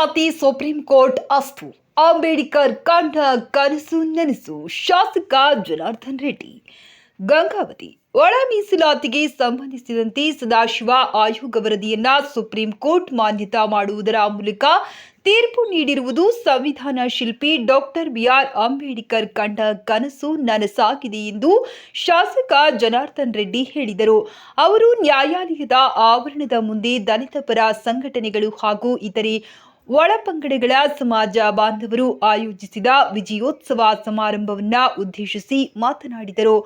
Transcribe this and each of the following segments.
ಮೀಸಲಾತಿ supreme court ಅಸ್ತು. ಅಂಬೇಡ್ಕರ್ ಕಂಡ ಕನಸು ನನಸು, ಶಾಸಕ ಜನಾರ್ದನ್ ರೆಡ್ಡಿ. ಗಂಗಾವತಿ, ಒಳ ಮೀಸಲಾತಿಗೆ ಸಂಬಂಧಿಸಿದಂತೆ ಸದಾಶಿವ ಆಯೋಗ ವರದಿಯನ್ನ ಸುಪ್ರೀಂ ಕೋರ್ಟ್ ಮಾನ್ಯತಾ ಮಾಡುವುದರ ಮೂಲಕ ತೀರ್ಪು ನೀಡಿರುವುದು ಸಂವಿಧಾನ ಶಿಲ್ಪಿ ಡಾಕ್ಟರ್ ಬಿಆರ್ ಅಂಬೇಡ್ಕರ್ ಕಂಡ ಕನಸು ನನಸಾಗಿದೆ ಎಂದು ಶಾಸಕ ಜನಾರ್ದನ್ ರೆಡ್ಡಿ ಹೇಳಿದರು. ಅವರು ನ್ಯಾಯಾಲಯದ ಆವರಣದ ಮುಂದೆ ದಲಿತ ಪರ ಸಂಘಟನೆಗಳು ಹಾಗೂ ಇತರೆ ಒಳಪಂಗಡಗಳ ಸಮಾಜ ಬಾಂಧವರು ಆಯೋಜಿಸಿದ ವಿಜಯೋತ್ಸವ ಸಮಾರಂಭವನ್ನ ಉದ್ದೇಶಿಸಿ ಮಾತನಾಡಿದರು.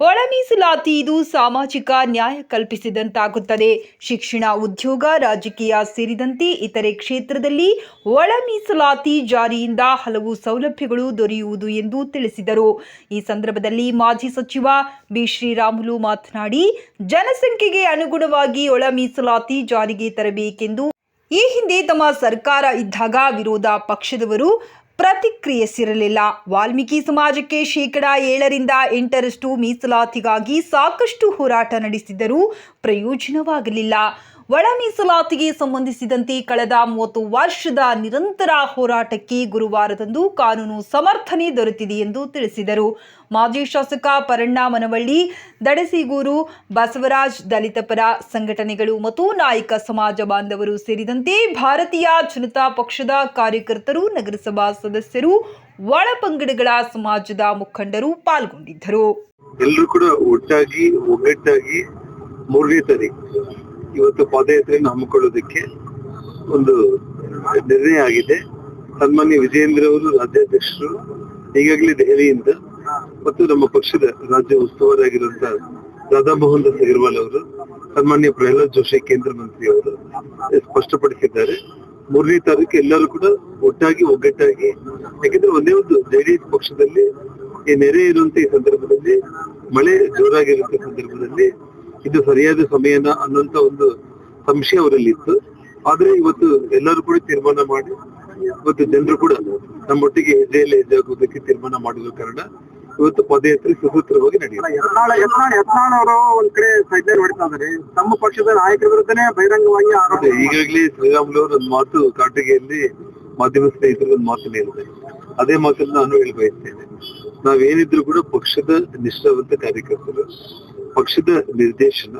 ಒಳ ಮೀಸಲಾತಿ ಇದು ಸಾಮಾಜಿಕ ನ್ಯಾಯ ಕಲ್ಪಿಸಿದಂತಾಗುತ್ತದೆ. ಶಿಕ್ಷಣ, ಉದ್ಯೋಗ, ರಾಜಕೀಯ ಸೇರಿದಂತೆ ಇತರೆ ಕ್ಷೇತ್ರದಲ್ಲಿ ಒಳ ಮೀಸಲಾತಿ ಜಾರಿಯಿಂದ ಹಲವು ಸೌಲಭ್ಯಗಳು ದೊರೆಯುವುದು ಎಂದು ತಿಳಿಸಿದರು. ಈ ಸಂದರ್ಭದಲ್ಲಿ ಮಾಜಿ ಸಚಿವ ಬಿ. ಶ್ರೀರಾಮುಲು ಮಾತನಾಡಿ, ಜನಸಂಖ್ಯೆಗೆ ಅನುಗುಣವಾಗಿ ಒಳ ಮೀಸಲಾತಿ ಜಾರಿಗೆ ತರಬೇಕೆಂದು ಈ ಹಿಂದೆ ತಮ್ಮ ಸರ್ಕಾರ ಇದ್ದಾಗ ವಿರೋಧ ಪಕ್ಷದವರು ಪ್ರತಿಕ್ರಿಯಿಸಿರಲಿಲ್ಲ. ವಾಲ್ಮೀಕಿ ಸಮಾಜಕ್ಕೆ ಶೇಕಡ ಏಳರಿಂದ ಎಂಟರಷ್ಟು ಮೀಸಲಾತಿಗಾಗಿ ಸಾಕಷ್ಟು ಹೋರಾಟ ನಡೆಸಿದರೂ ಪ್ರಯೋಜನವಾಗಲಿಲ್ಲ. ಒಳ ಮೀಸಲಾತಿಗೆ ಸಂಬಂಧಿಸಿದಂತೆ ಕಳೆದ ಮೂವತ್ತು ವರ್ಷದ ನಿರಂತರ ಹೋರಾಟಕ್ಕೆ ಗುರುವಾರದಂದು ಕಾನೂನು ಸಮರ್ಥನೆ ದೊರೆತಿದೆ ಎಂದು ತಿಳಿಸಿದರು. ಮಾಜಿ ಶಾಸಕ ಪರಣ್ಣ ಮನವಳ್ಳಿ, ದಡಸಿಗೂರು, ಬಸವರಾಜ್ ದಲಿತ ಪರ ಸಂಘಟನೆಗಳು ಮತ್ತು ನಾಯಕ ಸಮಾಜ ಬಾಂಧವರು ಸೇರಿದಂತೆ ಭಾರತೀಯ ಜನತಾ ಪಕ್ಷದ ಕಾರ್ಯಕರ್ತರು, ನಗರಸಭಾ ಸದಸ್ಯರು ಒಳಪಂಗಡಗಳ ಸಮಾಜದ ಮುಖಂಡರು ಪಾಲ್ಗೊಂಡಿದ್ದರು. ಎಲ್ಲರೂ ಕೂಡ ಒಟ್ಟಾಗಿ, ಒಗ್ಗಟ್ಟಾಗಿ ಮೂರನೇ ತಾರೀಕು ಇವತ್ತು ಪಾದಯಾತ್ರೆಯನ್ನು ಹಮ್ಮಿಕೊಳ್ಳೋದಕ್ಕೆ ಒಂದು ನಿರ್ಣಯ ಆಗಿದೆ. ಸನ್ಮಾನ್ಯ ವಿಜಯೇಂದ್ರ ಅವರು, ರಾಜ್ಯಾಧ್ಯಕ್ಷರು, ಈಗಾಗಲೇ ದೆಹಲಿಯಿಂದ ಮತ್ತು ನಮ್ಮ ಪಕ್ಷದ ರಾಜ್ಯ ಉಸ್ತುವಾರಾಗಿರುವಂತಹ ರಾಧಾಮೋಹನ್ ದಾಸ್ ಅಗರ್ವಾಲ್ ಅವರು, ಸನ್ಮಾನ್ಯ ಪ್ರಹ್ಲಾದ್ ಜೋಶಿ ಕೇಂದ್ರ ಮಂತ್ರಿ ಅವರು ಸ್ಪಷ್ಟಪಡಿಸಿದ್ದಾರೆ. ಮೂರನೇ ತಾರೀಕು ಎಲ್ಲರೂ ಕೂಡ ಒಟ್ಟಾಗಿ, ಒಗ್ಗಟ್ಟಾಗಿ, ಯಾಕೆಂದ್ರೆ ಒಂದೇ ಒಂದು ಜೆಡಿಎಸ್ ಪಕ್ಷದಲ್ಲಿ ಈ ನೆರೆ ಇರುವಂತ ಈ ಸಂದರ್ಭದಲ್ಲಿ, ಮಳೆ ಜೋರಾಗಿರುವಂತ ಸಂದರ್ಭದಲ್ಲಿ ಇದು ಸರಿಯಾದ ಸಮಯನ ಅನ್ನೋಂತ ಒಂದು ಸಂಶಯ ಅವರಲ್ಲಿ ಇತ್ತು. ಆದ್ರೆ ಇವತ್ತು ಎಲ್ಲರೂ ಕೂಡ ತೀರ್ಮಾನ ಮಾಡಿ ಇವತ್ತು ಜನರು ಕೂಡ ನಮ್ಮೊಟ್ಟಿಗೆ ಹೆಜ್ಜೆಯಲ್ಲಿ ಹೆಜ್ಜೆ ಆಗೋದಕ್ಕೆ ತೀರ್ಮಾನ ಮಾಡಿದ ಕಾರಣ ಇವತ್ತು ಪದಯಾತ್ರೆ ಸುಸೂತ್ರವಾಗಿ ನಡೆಯುತ್ತೆ. ಯತ್ನಾಳ ಒಂದ್ ಕಡೆ ತಮ್ಮ ಪಕ್ಷದ ನಾಯಕರ ವಿರುದ್ಧನೇ ಬಹಿರಂಗವಾಗಿ ಆರೋಪ ಈಗಾಗಲೇ ಶ್ರೀರಾಮುಲು ಅವರು ಒಂದು ಮಾತು ಕಾಟಿಗೆಯಲ್ಲಿ ಮಾಧ್ಯಮ ಸ್ನೇಹಿತರು ಒಂದು ಮಾತು ಹೇಳಿದೆ ಅದೇ ಮಾತನ್ನ ನಾನು ಹೇಳಿ ಬಯಸ್ತೇನೆ ನಾವೇನಿದ್ರು ಕೂಡ ಪಕ್ಷದ ನಿಷ್ಠಾವಂತ ಕಾರ್ಯಕರ್ತರು. ಪಕ್ಷದ ನಿರ್ದೇಶನ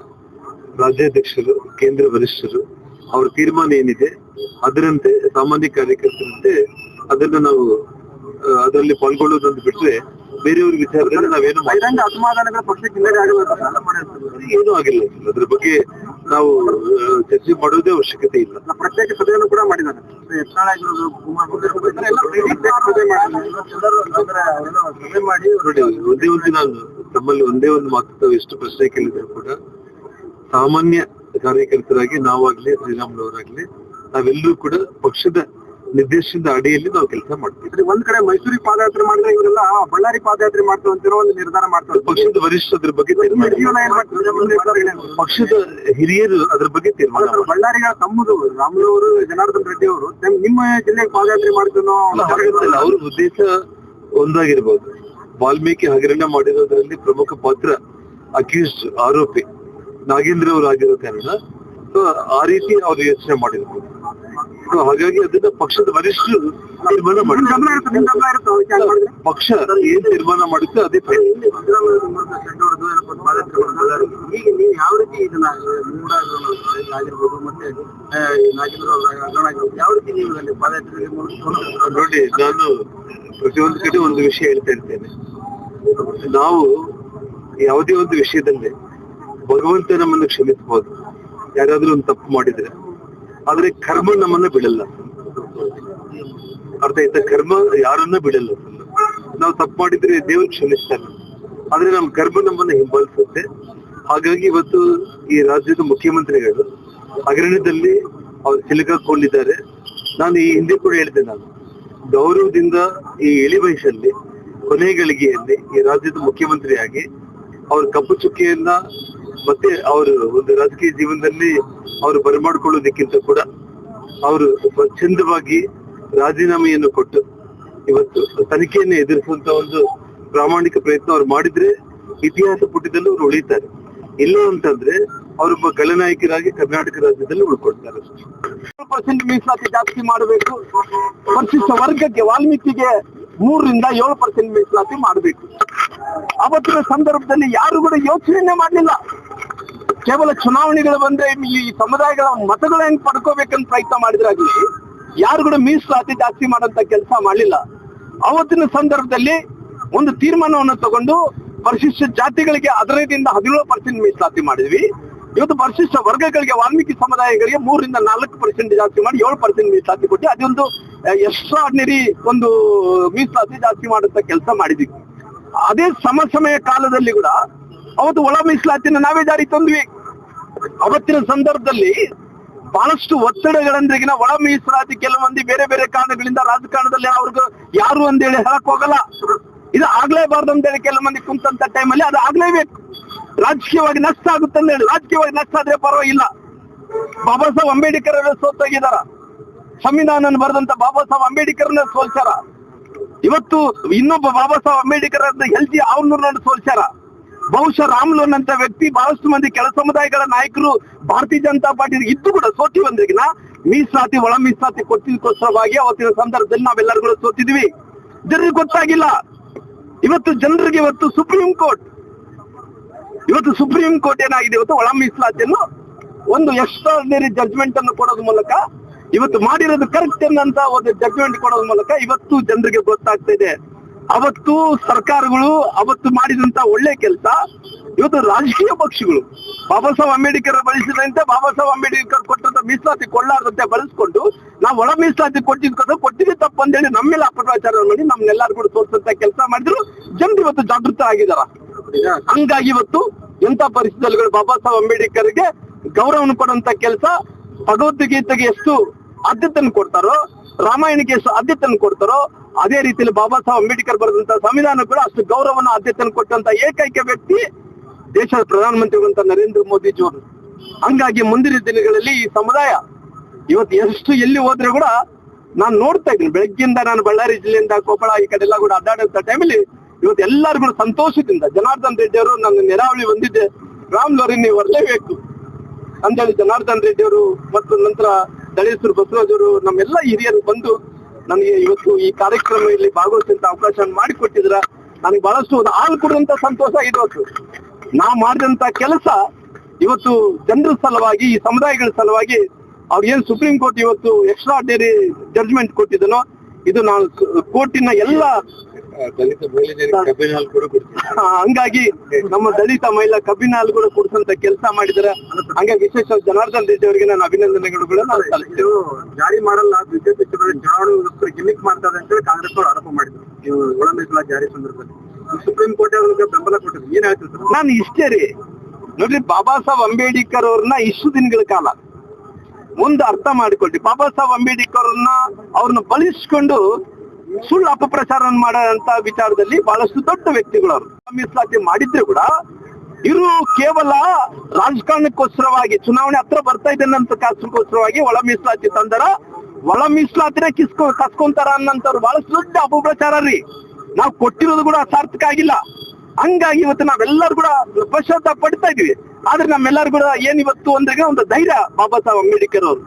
ರಾಜ್ಯಾಧ್ಯಕ್ಷರು ಕೇಂದ್ರ ವರಿಷ್ಠರು ಅವ್ರ ತೀರ್ಮಾನ ಏನಿದೆ ಅದರಂತೆ ಸಾಮಾನ್ಯ ಕಾರ್ಯಕರ್ತರಂತೆ ಅದನ್ನ ನಾವು ಅದರಲ್ಲಿ ಪಾಲ್ಗೊಳ್ಳೋದೊಂದು ಬಿಟ್ರೆ ಬೇರೆಯವ್ರ ವಿಚಾರದಲ್ಲಿ ನಾವೇನು ಏನು ಆಗಿಲ್ಲ ಅದ್ರ ಬಗ್ಗೆ ನಾವು ಚರ್ಚೆ ಮಾಡೋದೇ ಅವಶ್ಯಕತೆ ಇಲ್ಲ. ಪ್ರತ್ಯೇಕ ಸಭೆಯನ್ನು ಕೂಡ ಮಾಡಿದ್ದಾರೆ. ಒಂದೇ ಒಂದು ನಾನು ತಮ್ಮಲ್ಲಿ ಒಂದೇ ಒಂದು ಮಾತು ಎಷ್ಟು ಪ್ರಶ್ನೆ ಕೇಳಿದ್ರು ಕೂಡ ಸಾಮಾನ್ಯ ಕಾರ್ಯಕರ್ತರಾಗಿ ನಾವಾಗ್ಲಿ ಶ್ರೀರಾಮುಲವರಾಗ್ಲಿ ನಾವೆಲ್ಲರೂ ಕೂಡ ಪಕ್ಷದ ನಿರ್ದೇಶನದ ಅಡಿಯಲ್ಲಿ ನಾವು ಕೆಲಸ ಮಾಡ್ತೀವಿ. ಒಂದ್ ಕಡೆ ಮೈಸೂರಿಗೆ ಪಾದಯಾತ್ರೆ ಮಾಡಿದ್ರೆ ಇವರೆಲ್ಲ ಬಳ್ಳಾರಿ ಪಾದಯಾತ್ರೆ ಮಾಡ್ತೀವಿ ಅಂತಿರೋ ಒಂದು ನಿರ್ಧಾರ ಮಾಡ್ತಾರೆ. ಪಕ್ಷದ ವರಿಷ್ಠ ಅದ್ರ ಬಗ್ಗೆ? ಪಕ್ಷದ ಹಿರಿಯರು ಅದ್ರ ಬಗ್ಗೆ ತೀರ್ಮಾನ ಬಳ್ಳಾರಿಯ ಬಳ್ಳಾರಿಗ ತಮ್ಮದು ರಾಮುಲು ಅವರು ಜನಾರ್ದನ್ ರೆಡ್ಡಿ ಅವರು ನಿಮ್ಮ ಜಿಲ್ಲೆಗೆ ಪಾದಯಾತ್ರೆ ಹಾಗಂತಲ್ಲ, ಅವ್ರ ಉದ್ದೇಶ ಒಂದಾಗಿರ್ಬೋದು. ವಾಲ್ಮೀಕಿ ಹಗರಣ ಮಾಡಿರೋದ್ರಲ್ಲಿ ಪ್ರಮುಖ ಪಾತ್ರ ಅಕ್ಯೂಸ್ಡ್ ಆರೋಪಿ ನಾಗೇಂದ್ರ ಅವರು ಆಗಿರೋ ಕಾರಣ. ಸೊ ಆ ರೀತಿ ಅವರು ಯೋಚನೆ ಮಾಡಿರ್ಬೋದು ಸೊ ಹಾಗಾಗಿ ಅದನ್ನ ಪಕ್ಷದ ವರಿಷ್ಠರು ತೀರ್ಮಾನ ಮಾಡಿ ಮಾಡಿದ್ರೆ? ಪಕ್ಷ ಏನ್ ತೀರ್ಮಾನ ಮಾಡುತ್ತೆ ಅದೇ. ಈಗ ನೀವು ಯಾವ ರೀತಿ ಇದನ್ನ ಆಗಿರ್ಬೋದು ಮತ್ತೆ ಯಾವ ರೀತಿ ನೀವು ನೋಡಿ ನಾನು ಪ್ರತಿಯೊಂದು ಕಡೆ ಒಂದು ವಿಷಯ ಹೇಳ್ತಾ ಇರ್ತೇನೆ. ನಾವು ಯಾವುದೇ ಒಂದು ವಿಷಯದಲ್ಲಿ ಭಗವಂತ ನಮ್ಮನ್ನು ಕ್ಷಮಿಸಬಹುದು ಯಾರಾದ್ರೂ ಒಂದು ತಪ್ಪು ಮಾಡಿದ್ರೆ. ಆದ್ರೆ ಕರ್ಮ ನಮ್ಮನ್ನ ಬಿಡಲ್ಲ. ಅರ್ಥ ಆಯ್ತಾ? ಕರ್ಮ ಯಾರನ್ನ ಬಿಡಲ್ಲ. ನಾವು ತಪ್ಪು ಮಾಡಿದ್ರೆ ದೇವರು ಕ್ಷಮಿಸ್ತಾನೆ. ಆದ್ರೆ ನಮ್ಮ ಕರ್ಮ ನಮ್ಮನ್ನ ಹಿಂಬಾಲಿಸುತ್ತೆ. ಹಾಗಾಗಿ ಇವತ್ತು ಈ ರಾಜ್ಯದ ಮುಖ್ಯಮಂತ್ರಿಗಳು ಹಗರಣದಲ್ಲಿ ಅವ್ರು ಸಿಲುಕಾಕೊಂಡಿದ್ದಾರೆ ನಾನು ಈ ಹಿಂದೆ ಕೂಡ ಹೇಳಿದೆ ನಾನು. ಗೌರವದಿಂದ ಈ ಇಳಿ ವಯಸ್ಸಲ್ಲಿ ಕೊನೆ ಗಳಿಗೆಯಲ್ಲಿ ಈ ರಾಜ್ಯದ ಮುಖ್ಯಮಂತ್ರಿಯಾಗಿ ಅವ್ರ ಕಪ್ಪು ಚುಕ್ಕೆಯನ್ನ ಮತ್ತೆ ಅವರು ಒಂದು ರಾಜಕೀಯ ಜೀವನದಲ್ಲಿ ಅವರು ಬರಮಾಡ್ಕೊಳ್ಳೋದಕ್ಕಿಂತ ಕೂಡ ಅವರು ಸ್ವಚ್ಛಂದವಾಗಿ ರಾಜೀನಾಮೆಯನ್ನು ಕೊಟ್ಟು ಇವತ್ತು ತನಿಖೆಯನ್ನು ಎದುರಿಸುವಂತ ಒಂದು ಪ್ರಾಮಾಣಿಕ ಪ್ರಯತ್ನ ಅವ್ರು ಮಾಡಿದ್ರೆ ಇತಿಹಾಸ ಪುಟದಲ್ಲಿ ಅವ್ರು ಉಳಿತಾರೆ. ಇಲ್ಲ ಅಂತಂದ್ರೆ ಅವರೊಬ್ಬ ಖಳನಾಯಕರಾಗಿ ಕರ್ನಾಟಕ ರಾಜ್ಯದಲ್ಲಿ ಉಳ್ಕೊಳ್ತಾರೆ. ಪರ್ಸೆಂಟ್ ಮೀಸಲಾತಿ ಜಾಸ್ತಿ ಮಾಡಬೇಕು. ಪರಿಶಿಷ್ಟ ವರ್ಗಕ್ಕೆ ವಾಲ್ಮೀಕಿಗೆ ಮೂರರಿಂದ ಏಳು ಪರ್ಸೆಂಟ್ ಮೀಸಲಾತಿ ಮಾಡಬೇಕು. ಅವತ್ತಿನ ಸಂದರ್ಭದಲ್ಲಿ ಯಾರು ಕೂಡ ಯೋಚನೆ ಮಾಡಲಿಲ್ಲ. ಕೇವಲ ಚುನಾವಣೆಗಳು ಬಂದ್ರೆ ಈ ಸಮುದಾಯಗಳ ಮತಗಳು ಹೆಂಗ್ ಪಡ್ಕೋಬೇಕಂತ ಪ್ರಯತ್ನ ಮಾಡಿದ್ರಾಗ್ಲಿ ಯಾರು ಕೂಡ ಮೀಸಲಾತಿ ಜಾಸ್ತಿ ಮಾಡೋಂತ ಕೆಲಸ ಮಾಡಲಿಲ್ಲ. ಅವತ್ತಿನ ಸಂದರ್ಭದಲ್ಲಿ ಒಂದು ತೀರ್ಮಾನವನ್ನು ತಗೊಂಡು ಪರಿಶಿಷ್ಟ ಜಾತಿಗಳಿಗೆ ಹದಿನೈದರಿಂದ ಹದಿನೇಳು ಪರ್ಸೆಂಟ್ ಮೀಸಲಾತಿ ಮಾಡಿದ್ವಿ. ಇವತ್ತು ಪರಿಶಿಷ್ಟ ವರ್ಗಗಳಿಗೆ ವಾಲ್ಮೀಕಿ ಸಮುದಾಯಗಳಿಗೆ ಮೂರರಿಂದ ನಾಲ್ಕು ಪರ್ಸೆಂಟ್ ಜಾಸ್ತಿ ಮಾಡಿ ಏಳು ಪರ್ಸೆಂಟ್ ಮೀಸಲಾತಿ ಕೊಟ್ಟು ಅದೊಂದು ಎಕ್ಸ್ಟ್ರಾರ್ಡಿನರಿ ಒಂದು ಮೀಸಲಾತಿ ಜಾಸ್ತಿ ಮಾಡುತ್ತ ಕೆಲಸ ಮಾಡಿದ್ವಿ. ಅದೇ ಸಮಸಮಯ ಕಾಲದಲ್ಲಿ ಕೂಡ ಅವತ್ತು ಒಳ ಮೀಸಲಾತಿನ ನಾವೇ ಜಾರಿ ತಂದ್ವಿ. ಅವತ್ತಿನ ಸಂದರ್ಭದಲ್ಲಿ ಬಹಳಷ್ಟು ಒತ್ತಡಗಳಂದ್ರೆಗಿನ ಒಳ ಮೀಸಲಾತಿ ಕೆಲವೊಂದು ಬೇರೆ ಬೇರೆ ಕಾರಣಗಳಿಂದ ರಾಜಕಾರಣದಲ್ಲಿ ಅವ್ರಿಗೆ ಯಾರು ಅಂತೇಳಿ ಹೇಳಕ್ ಹೋಗಲ್ಲ. ಇದು ಆಗ್ಲೇಬಾರ್ದು ಅಂತೇಳಿ ಕೆಲವು ಮಂದಿ ಕುಂತಂತ ಟೈಮಲ್ಲಿ ಅದು ಆಗ್ಲೇಬೇಕು. ರಾಜಕೀಯವಾಗಿ ನಷ್ಟ ಆಗುತ್ತೆ ಅಂತ ಹೇಳಿ, ರಾಜಕೀಯವಾಗಿ ನಷ್ಟ ಆದ್ರೆ ಪರವಾಗಿಲ್ಲ. ಬಾಬಾ ಸಾಹೇಬ್ ಅಂಬೇಡ್ಕರ್ ಅವರು ಸೋತೋಗಿದಾರ ಸಂವಿಧಾನ ಬರೆದಂತ ಬಾಬಾ ಸಾಹೇಬ್ ಅಂಬೇಡ್ಕರ್ನ ಸೋಲ್ಸಾರ ಇವತ್ತು ಇನ್ನೊಬ್ಬ ಬಾಬಾ ಸಾಹೇಬ್ ಅಂಬೇಡ್ಕರ್ ಎಲ್ ಜಿ ಅವ್ರನ್ನ ಸೋಲ್ಸ್ಯಾರ. ಬಹುಶಃ ರಾಮ್ಲೋನ್ ಅಂತ ವ್ಯಕ್ತಿ ಬಹಳಷ್ಟು ಮಂದಿ ಕೆಲ ಸಮುದಾಯಗಳ ನಾಯಕರು ಭಾರತೀಯ ಜನತಾ ಪಾರ್ಟಿ ಇದ್ದು ಕೂಡ ಸೋತಿ ಬಂದ್ರಿಗಿನ ಮೀಸಲಾತಿ, ಒಳ ಮೀಸಲಾತಿ ಕೊಟ್ಟಿದ್ದಕ್ಕೋಸ್ಕರವಾಗಿ ಅವತ್ತಿನ ಸಂದರ್ಭದಲ್ಲಿ ನಾವೆಲ್ಲರೂ ಕೂಡ ಸೋತಿದ್ವಿ. ಜನರಿಗೆ ಗೊತ್ತಾಗಿಲ್ಲ. ಇವತ್ತು ಜನರಿಗೆ ಇವತ್ತು ಸುಪ್ರೀಂ ಕೋರ್ಟ್ ಇವತ್ತು ಸುಪ್ರೀಂ ಕೋರ್ಟ್ ಏನಾಗಿದೆ? ಇವತ್ತು ಒಳ ಮೀಸಲಾತಿಯನ್ನು ಒಂದು ಎಕ್ಸ್ಟ್ರಾರ್ಡಿನರಿ ಜಡ್ಜ್ಮೆಂಟ್ ಅನ್ನು ಕೊಡೋದ್ ಮೂಲಕ, ಇವತ್ತು ಮಾಡಿರೋದು ಕರೆಕ್ಟ್ ಅನ್ನಂತ ಒಂದು ಜಡ್ಜ್ಮೆಂಟ್ ಕೊಡೋದ್ ಮೂಲಕ ಇವತ್ತು ಜನರಿಗೆ ಗೊತ್ತಾಗ್ತಾ ಇದೆ. ಅವತ್ತು ಸರ್ಕಾರಗಳು, ಅವತ್ತು ಮಾಡಿದಂತ ಒಳ್ಳೆ ಕೆಲಸ, ಇವತ್ತು ರಾಜಕೀಯ ಪಕ್ಷಗಳು. ಬಾಬಾ ಸಾಹೇಬ್ ಅಂಬೇಡ್ಕರ್ ಬಳಸಿದಂತೆ ಬಾಬಾ ಸಾಹೇಬ್ ಅಂಬೇಡ್ಕರ್ ಕೊಟ್ಟಂತ ಮೀಸಲಾತಿ ಕೊಡ್ಲಾರ್ದಂತೆ ಬಳಸ್ಕೊಂಡು ನಾವು ಒಳ ಮೀಸಲಾತಿ ಕೊಟ್ಟಿದ್ಕೋದ್ರೆ ಕೊಟ್ಟಿದ್ದು ತಪ್ಪಂದೇಳಿ ನಮ್ಮೆಲ್ಲ ಅಪಪ್ರಚಾರ ಮಾಡಿ ನಮ್ನೆಲ್ಲರೂ ಕೂಡ ತೋರಿಸಂತ ಕೆಲಸ ಮಾಡಿದ್ರು. ಜನರು ಇವತ್ತು ಜಾಗೃತ ಆಗಿದಾರ ಹಂಗಾಗಿ ಇವತ್ತು ಎಂತ ಪರಿಸ್ಥಿತಿಗಳು ಬಾಬಾ ಸಾಹೇಬ್ ಅಂಬೇಡ್ಕರ್ಗೆ ಗೌರವವನ್ನು ಕೊಡುವಂತ ಕೆಲಸ, ಭಗವದ್ಗೀತೆಗೆ ಎಷ್ಟು ಆದ್ಯತೆಯನ್ನು ಕೊಡ್ತಾರೋ, ರಾಮಾಯಣಕ್ಕೆ ಎಷ್ಟು ಆದ್ಯತೆಯನ್ನು ಕೊಡ್ತಾರೋ, ಅದೇ ರೀತಿಯಲ್ಲಿ ಬಾಬಾ ಸಾಹೇಬ್ ಅಂಬೇಡ್ಕರ್ ಬರೆದಂತ ಸಂವಿಧಾನ ಕೂಡ ಅಷ್ಟು ಗೌರವನ ಆದ್ಯತೆಯನ್ನು ಕೊಟ್ಟಂತ ಏಕೈಕ ವ್ಯಕ್ತಿ ದೇಶದ ಪ್ರಧಾನಮಂತ್ರಿಗಳಂತ ನರೇಂದ್ರ ಮೋದಿಜಿಯವರು ಹಂಗಾಗಿ ಮುಂದಿನ ದಿನಗಳಲ್ಲಿ ಈ ಸಮುದಾಯ ಇವತ್ತು ಎಷ್ಟು ಎಲ್ಲಿ ಹೋದ್ರೆ ಕೂಡ ನಾನು ನೋಡ್ತಾ ಇದ್ದೀನಿ. ಬೆಳಗ್ಗಿಂದ ನಾನು ಬಳ್ಳಾರಿ ಜಿಲ್ಲೆಯಿಂದ ಕೊಪ್ಪಳ ಈ ಕಡೆ ಎಲ್ಲ ಕೂಡ ಅಡ್ಡಾಡಂತ ಟೈಮಲ್ಲಿ ಇವತ್ತು ಎಲ್ಲರಿಗೂ ಸಂತೋಷದಿಂದ ಜನಾರ್ದನ್ ರೆಡ್ಡಿ ಅವರು ನನ್ನ ನೆರಾವಳಿ ಬಂದಿದ್ದೆ. ಲೋರಿ ನೀವು ಬರಲೇಬೇಕು ಅಂತೇಳಿ ಜನಾರ್ದನ್ ರೆಡ್ಡಿ ಅವರು ಮತ್ತು ನಂತರ ದಳೇಶ್ವರ ಬಸವರಾಜ್ ಅವರು ನಮ್ಮೆಲ್ಲ ಹಿರಿಯರು ಬಂದು ನನಗೆ ಇವತ್ತು ಈ ಕಾರ್ಯಕ್ರಮದಲ್ಲಿ ಭಾಗವಹಿಸಿದಂತ ಅವಕಾಶ ಮಾಡಿಕೊಟ್ಟಿದ್ರ. ನನಗೆ ಬಹಳಷ್ಟು ಒಂದು ಹಾಲು ಕೊಡುವಂತ ಸಂತೋಷ ಇವತ್ತು ನಾ ಮಾಡಿದಂತ ಕೆಲಸ ಇವತ್ತು ಜನರ ಸಲುವಾಗಿ, ಈ ಸಮುದಾಯಗಳ ಸಲುವಾಗಿ ಅವ್ರು ಏನ್ ಸುಪ್ರೀಂ ಕೋರ್ಟ್ ಇವತ್ತು ಎಕ್ಸ್ಟ್ರಾ ಆರ್ಡಿನರಿ ಜಡ್ಜ್ಮೆಂಟ್ ಕೊಟ್ಟಿದ್ದನೋ, ಇದು ನಾನು ಕೋರ್ಟಿನ ಎಲ್ಲ ದಲಿತ ಮಹಿಳೆಯರಿಗೆ ಕಬ್ಬಿನ ಹಾಲು ಕೂಡ ಕೊಡ್ತೀವಿ. ಹಂಗಾಗಿ ನಮ್ಮ ದಲಿತ ಮಹಿಳಾ ಕಬ್ಬಿನ ಹಾಲು ಕೂಡ ಕೊಡಿಸಂತ ಕೆಲಸ ಮಾಡಿದ್ರೆ ಹಂಗಾಗಿ ವಿಶೇಷ ಜನಾರ್ದನ್ ರೆಡ್ಡಿ ಅವರಿಗೆ ನಾನು ಅಭಿನಂದನೆಗಳು ಕೂಡ ನಾನು ಜಾರಿ ಮಾಡಲ್ಲ ಬಿಜೆಪಿ ಚುನಾವಣೆಗೋಸ್ಕರ ಗಿಮಿಕ್ ಮಾಡ್ತಾರೆ ಅಂತ ಹೇಳಿ ಕಾಂಗ್ರೆಸ್ ಅವರು ಆರೋಪ ಮಾಡಿದ್ರು. ನೀವು ಒಳ ಮೀಸಲಾತಿ ಜಾರಿ ಸಂದರ್ಭದಲ್ಲಿ. ಸುಪ್ರೀಂ ಕೋರ್ಟ್ ಅವ್ರಿಗೆ ಬೆಂಬಲ ಕೊಟ್ಟಿದ್ರು. ಏನ್ ಹೇಳ್ತೀವಿ ಸರ್? ನಾನು ಇಷ್ಟೇ ರೀ. ನೋಡ್ರಿ ಬಾಬಾ ಸಾಹೇಬ್ ಅಂಬೇಡ್ಕರ್ ಅವ್ರನ್ನ ಇಷ್ಟು ದಿನಗಳ ಕಾಲ ಮುಂದೆ ಅರ್ಥ ಮಾಡಿಕೊಳ್ರಿ. ಬಾಬಾ ಸಾಹೇಬ್ ಅಂಬೇಡ್ಕರ್ ಅವ್ರನ್ನ ಅವ್ರನ್ನ ಬಳಸ್ಕೊಂಡು ಸುಳ್ಳು ಅಪಪ್ರಚಾರ ಮಾಡಂತ ವಿಚಾರದಲ್ಲಿ ಬಹಳಷ್ಟು ದೊಡ್ಡ ವ್ಯಕ್ತಿಗಳು ಅವರು ಮೀಸಲಾತಿ ಮಾಡಿದ್ರು ಕೂಡ ಇವರು ಕೇವಲ ರಾಜಕಾರಣಕ್ಕೋಸ್ಕರವಾಗಿ ಚುನಾವಣೆ ಹತ್ರ ಬರ್ತಾ ಇದೆ ಅನ್ನೋ ಕಾರಣಕ್ಕೋಸ್ಕರವಾಗಿ ಒಳ ಮೀಸಲಾತಿ ತಂದರ, ಒಳ ಮೀಸಲಾತಿನ ಕಿಸ್ಕೊ, ಕಸ್ಕೊಂತಾರ ಅನ್ನಂತವ್ರು ಬಹಳಷ್ಟು ದೊಡ್ಡ ಅಪಪ್ರಚಾರ ರೀ ನಾವು ಕೊಟ್ಟಿರೋದು ಕೂಡ ಸಾರ್ಥಕ ಆಗಿಲ್ಲ. ಹಂಗಾಗಿ ಇವತ್ತು ನಾವೆಲ್ಲರೂ ಕೂಡ ಪ್ರಶಾಂತ ಪಡ್ತಾ ಇದೀವಿ ಆದ್ರೆ ನಮ್ಮೆಲ್ಲರೂ ಕೂಡ ಏನ್ ಇವತ್ತು ಅಂದ್ರೆ ಒಂದು ಧೈರ್ಯ ಬಾಬಾ ಸಾಹೇಬ್ ಅಂಬೇಡ್ಕರ್ ಅವರು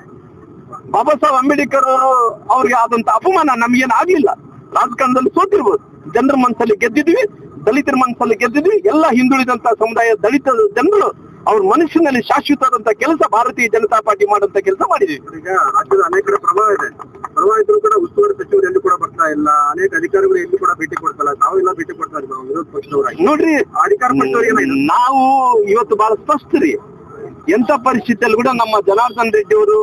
ಬಾಬಾ ಸಾಹೇಬ್ ಅಂಬೇಡ್ಕರ್ ಅವರು ಅವ್ರಿಗೆ ಆದಂತ ಅಪಮಾನ ನಮ್ಗೇನ್ ಆಗ್ಲಿಲ್ಲ. ರಾಜಕಾರಣದಲ್ಲಿ ಸೋತಿರ್ಬೋದು. ಜನರ ಮನಸ್ಸಲ್ಲಿ ಗೆದ್ದಿದ್ವಿ ದಲಿತರ ಮನಸ್ಸಲ್ಲಿ ಗೆದ್ದಿದ್ವಿ ಎಲ್ಲ ಹಿಂದುಳಿದಂತ ಸಮುದಾಯ ದಲಿತ ಜನರು ಅವ್ರ ಮನುಷ್ಯನಲ್ಲಿ ಶಾಶ್ವತವಾದಂತ ಕೆಲಸ ಭಾರತೀಯ ಜನತಾ ಪಾರ್ಟಿ ಮಾಡುವಂತ ಕೆಲಸ ಮಾಡಿದ್ವಿ. ಈಗ ರಾಜ್ಯದ ಅನೇಕರ ಪ್ರಭಾವ ಇದೆ. ಪ್ರಭಾವಿತರು ಕೂಡ ಉಸ್ತುವಾರಿ ಸಚಿವರು ಎಲ್ಲಿ ಕೂಡ ಬರ್ತಾ ಇಲ್ಲ. ಅನೇಕ ಅಧಿಕಾರಿಗಳು ಎಲ್ಲಿ ಕೂಡ ಭೇಟಿ ಕೊಡ್ತಲ್ಲ? ನಾವೆಲ್ಲ ಭೇಟಿ ಕೊಡ್ತಾ ಇದ್ದೀವಿ. ನಾವು ವಿರೋಧ ಪಕ್ಷದವರಾಗಿ. ನೋಡ್ರಿ ಅಧಿಕಾರ ನಾವು ಇವತ್ತು ಬಹಳ ಸ್ಪಷ್ಟ ರೀ. ಎಂತ ಪರಿಸ್ಥಿತಿಯಲ್ಲಿ ಕೂಡ ನಮ್ಮ ಜನಾರ್ದನ್ ರೆಡ್ಡಿ ಅವರು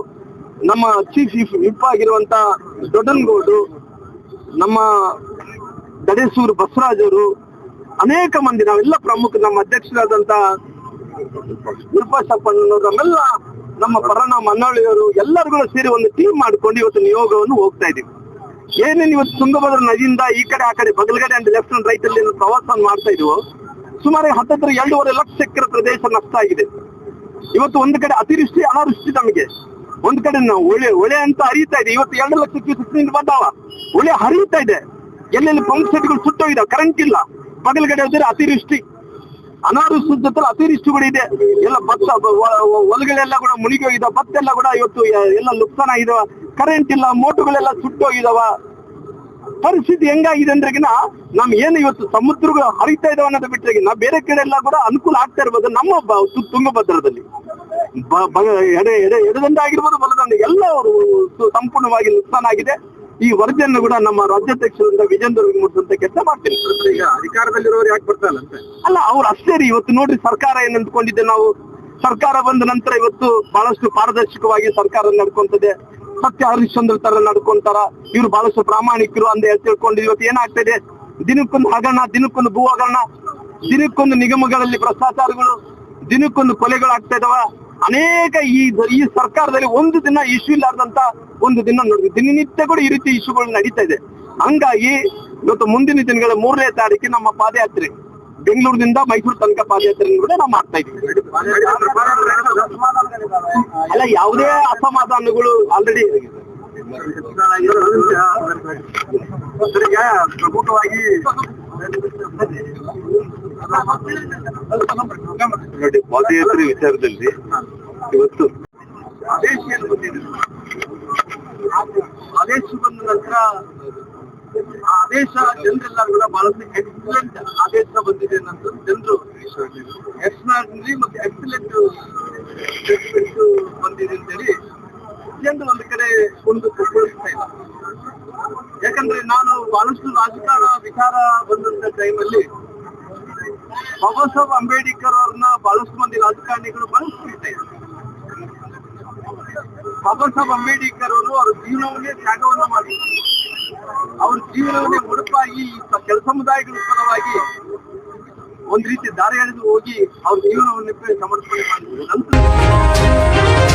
ನಮ್ಮ ಚೀಫ್ ವಿಪ್ ಆಗಿರುವಂತ ದೊಡ್ಡನಗೌಡು ನಮ್ಮ ದಡೇಸೂರು ಬಸವರಾಜ್ ಅವರು ಅನೇಕ ಮಂದಿ, ನಾವೆಲ್ಲ ಪ್ರಮುಖ ನಮ್ಮ ಅಧ್ಯಕ್ಷರಾದಂತ ವಿರೂಪಾಕ್ಷಪ್ಪಣ್ಣನವರು ನಮ್ಮೆಲ್ಲ ನಮ್ಮ ಪರಣ ಮನ್ನಾಳಿಯವರು ಎಲ್ಲರಿಗೂ ಸೇರಿ ಒಂದು ಟೀಮ್ ಮಾಡ್ಕೊಂಡು ಇವತ್ತು ನಿಯೋಗವನ್ನು ಹೋಗ್ತಾ ಇದೀವಿ ಏನೇನು ಇವತ್ತು ತುಂಗಭದ್ರ ನದಿಯಿಂದ ಈ ಕಡೆ, ಆ ಕಡೆ, ಬಗಲ್ಗಡೆ ಅಂಡ್ ಲೆಫ್ಟ್ ಅಂಡ್ ರೈಟ್ ಅಲ್ಲಿ ಪ್ರವಾಸವನ್ನು ಮಾಡ್ತಾ ಇದೀವೋ, ಸುಮಾರು ಹತ್ತತ್ರ ಎರಡೂವರೆ ಲಕ್ಷ ಎಕರೆ ಪ್ರದೇಶ ನಷ್ಟ ಆಗಿದೆ. ಇವತ್ತು ಒಂದು ಕಡೆ ಅತಿವೃಷ್ಟಿ, ಅನಾವೃಷ್ಟಿ ನಮಗೆ. ಒಂದ್ ಕಡೆ ನಾವು ಒಳೆ ಒಳೆ ಅಂತ ಹರಿತಾ ಇದೆ. ಇವತ್ತು ಎರಡು ಲಕ್ಷ ಕ್ಯೂಸೆಕ್ ಬಂದಾವ. ಒಳೆ ಹರಿಯುತ್ತಾ ಇದೆ. ಎಲ್ಲೆಲ್ಲಿ ಪಂಪ್ ಸೆಟ್ಗಳು ಸುಟ್ಟೋಗಿದಾವೆ ಕರೆಂಟ್ ಇಲ್ಲ. ಬಗಲ್ಗಡೆ ಹೋದ್ರೆ ಅತಿವೃಷ್ಟಿ. ಅನಾವೃಷ್ಟಿಯಲ್ಲಿ ಅತಿವೃಷ್ಟಿಗಳು ಇದೆ. ಎಲ್ಲ ಭತ್ತ ಹೊಲಗಳೆಲ್ಲ ಕೂಡ ಮುಳುಗಿ ಹೋಗಿದಾವ. ಭತ್ತ ಎಲ್ಲ ಕೂಡ ಇವತ್ತು ಎಲ್ಲ ನುಕ್ಸಾನ ಆಗಿದಾವ. ಕರೆಂಟ್ ಇಲ್ಲ. ಮೋಟುಗಳೆಲ್ಲ ಸುಟ್ಟೋಗಿದಾವ ಪರಿಸ್ಥಿತಿ ಹೆಂಗಾಗಿದೆ ಅಂದ್ರೆಗಿನ ನಮ್ ಏನು ಇವತ್ತು ಸಮುದ್ರಗಳು ಹರಿತಾ ಇದಾವ ಅನ್ನೋದು ಬಿಟ್ರೆಗಿನ ಬೇರೆ ಕಡೆ ಎಲ್ಲ ಕೂಡ ಅನುಕೂಲ ಆಗ್ತಾ ಇರ್ಬೋದು ನಮ್ಮ ತುಂಗಭದ್ರದಲ್ಲಿ. ಎಡೆ ಎಡೆ ಎಡದಂಡ ಆಗಿರ್ಬೋದು ಬಲದಂಡ. ಎಲ್ಲ ಅವರು ಸಂಪೂರ್ಣವಾಗಿ ನುಕ್ಸಾನ ಆಗಿದೆ ಈ ವರದಿಯನ್ನು ಕೂಡ ನಮ್ಮ ರಾಜ್ಯಾಧ್ಯಕ್ಷರಿಂದ ವಿಜೇಂದ್ರರಿಗೆ ಮುಂದಂತ ಕೆಲಸ ಮಾಡ್ತೀನಿ. ಈಗ ಅಧಿಕಾರದಲ್ಲಿರೋರು ಯಾಕೆ ಬರ್ತಾರಲ್ಲ ಅಂತ? ಅಲ್ಲ ಅವ್ರು ಅಷ್ಟೇ ರೀ. ಇವತ್ತು ನೋಡ್ರಿ ಸರ್ಕಾರ ಏನ್ ಅಂದ್ಕೊಂಡಿದ್ದೆ ನಾವು? ಸರ್ಕಾರ ಬಂದ ನಂತರ ಇವತ್ತು ಬಹಳಷ್ಟು ಪಾರದರ್ಶಕವಾಗಿ ಸರ್ಕಾರ ನಡ್ಕೊಂತದೆ. ಸತ್ಯ ಹರಿಶ್ಚಂದ್ರ ತರ ನಡ್ಕೊಂತಾರ. ಇವ್ರು ಬಹಳಷ್ಟು ಪ್ರಾಮಾಣಿಕರು ಅಂತ ಹೇಳಿ ತಿಳ್ಕೊಂಡು ಇವತ್ತು ಏನಾಗ್ತದೆ? ದಿನಕ್ಕೊಂದು ಹಗರಣ ದಿನಕ್ಕೊಂದು ಭೂ ಹಗರಣ ದಿನಕ್ಕೊಂದು ನಿಗಮಗಳಲ್ಲಿ ಭ್ರಷ್ಟಾಚಾರಗಳು ದಿನಕ್ಕೊಂದು ಕೊಲೆಗಳಾಗ್ತಾ ಇದಾವ. ಅನೇಕ ಈ ಈ ಸರ್ಕಾರದಲ್ಲಿ ಒಂದು ದಿನ ಇಶ್ಯೂ ಇಲ್ಲಾರ್ದಂತ ಒಂದು ದಿನ ನೋಡಿದ್ವಿ ದಿನನಿತ್ಯ ಕೂಡ ಈ ರೀತಿ ಇಶ್ಯೂಗಳು ನಡೀತಾ ಇದೆ. ಹಂಗಾಗಿ ಇವತ್ತು ಮುಂದಿನ ದಿನಗಳ ಮೂರನೇ ತಾರೀಕಿಗೆ ನಮ್ಮ ಪಾದಯಾತ್ರೆ. ಬೆಂಗಳೂರಿನಿಂದ ಮೈಸೂರು ತನಕ ಪಾದಯಾತ್ರೆ ಕೂಡ ನಾವು ಮಾಡ್ತಾ ಇದ್ದೀವಿ. ಅಲ್ಲ, ಯಾವುದೇ ಅಸಮಾಧಾನಗಳು ಆಲ್ರೆಡಿ ಪ್ರಮುಖವಾಗಿ ನೋಡಿ, ಪಾದಯಾತ್ರೆ ವಿಚಾರದಲ್ಲಿ ಇವತ್ತು ಆದೇಶ ಬಂದ ನಂತರ ಆದೇಶ ಜನರೆಲ್ಲ ಕೂಡ ಬಹಳಷ್ಟು ಎಕ್ಸಲೆಂಟ್ ಆದೇಶ ಬಂದಿದೆ ಅನ್ನೋದು ಜನರು ಎಕ್ಸ್ಟ್ರಾರ್ಡಿನರಿ ಮತ್ತೆ ಎಕ್ಸಲೆಂಟ್ ಬಂದಿದೆ ಅಂತೇಳಿ ಜನರು ಒಂದು ಕಡೆ ಒಂದು ಕುಪ್ಪಳಿಸ್ತಾ ಇಲ್ಲ ಯಾಕಂದ್ರೆ ನಾನು ಬಹಳಷ್ಟು ರಾಜಕಾರಣ ವಿಚಾರ ಬಂದಂತ ಟೈಮಲ್ಲಿ ಬಾಬಾ ಸಾಹೇಬ್ ಅಂಬೇಡ್ಕರ್ ಅವ್ರನ್ನ ಬಹಳಷ್ಟು ಮಂದಿ ರಾಜಕಾರಣಿಗಳು ಬಳಸ್ಕೊಳ್ತಾ ಇದ್ದಾರೆ ಬಾಬಾ ಸಾಹೇಬ್ ಅಂಬೇಡ್ಕರ್ ಅವರು ಅವ್ರ ಜೀವನವನ್ನೇ ತ್ಯಾಗವನ್ನ ಮಾಡಿದ್ದಾರೆ ಅವ್ರ ಜೀವನವನ್ನೇ ಮುಡುಪಾಗಿ ಕೆಲ ಸಮುದಾಯಗಳ ಪರವಾಗಿ ಒಂದ್ ರೀತಿ ದಾರಿ ಎಳೆದು ಹೋಗಿ ಅವ್ರ ಜೀವನವನ್ನೇ ಸಮರ್ಪಣೆ ಮಾಡಿದ್ರು. ನಂತರ